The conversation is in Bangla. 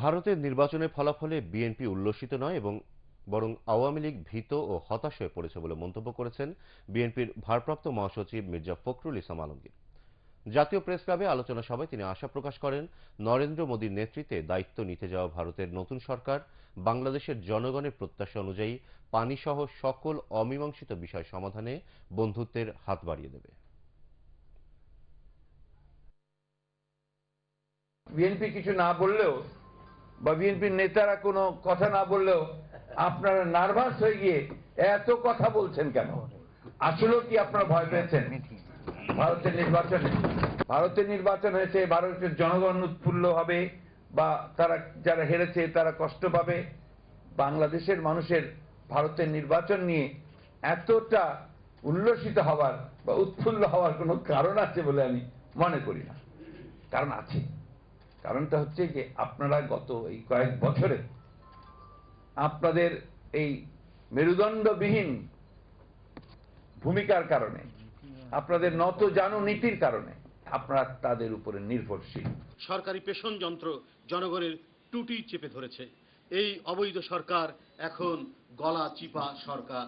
ভারতের নির্বাচনের ফলাফলে বিএনপি উল্লসিত নয় এবং বরং আওয়ামী লীগ ভীত ও হতাশ হয়ে পড়েছে বলে মন্তব্য করেছেন বিএনপির ভারপ্রাপ্ত মহাসচিব মির্জা ফখরুল ইসলাম আলমগীর। জাতীয় প্রেস ক্লাবে আলোচনা সভায় তিনি আশা প্রকাশ করেন, নরেন্দ্র মোদীর নেতৃত্বে দায়িত্ব নিতে যাওয়া ভারতের নতুন সরকার বাংলাদেশের জনগণের প্রত্যাশা অনুযায়ী পানিসহ সকল অমীমাংসিত বিষয় সমাধানে বন্ধুত্বের হাত বাড়িয়ে দেবে। বিএনপি কিছু না বললেও বা বিএনপির নেতারা কোনো কথা না বললেও আপনারা নার্ভাস হয়ে গিয়ে এত কথা বলছেন কেন? আসলেও কি আপনারা ভয় পেয়েছেন? ভারতের নির্বাচনে। ভারতের নির্বাচন হয়েছে, ভারতের জনগণ উৎফুল্ল হবে বা তারা যারা হেরেছে তারা কষ্ট পাবে। বাংলাদেশের মানুষের ভারতের নির্বাচন নিয়ে এতটা উল্লসিত হওয়ার বা উৎফুল্ল হওয়ার কোনো কারণ আছে বলে আমি মনে করি না। কারণ আছে। কারণটা হচ্ছে যে আপনারা গত এই কয়েক বছরে আপনাদের এই মেরুদণ্ডবিহীন ভূমিকার কারণে, আপনাদের নত জানু নীতির কারণে আপনারা তাদের উপরে নির্ভরশীল। সরকারি পেশন যন্ত্র জনগণের টুটি চেপে ধরেছে। এই অবৈধ সরকার এখন গলা চিপা সরকার।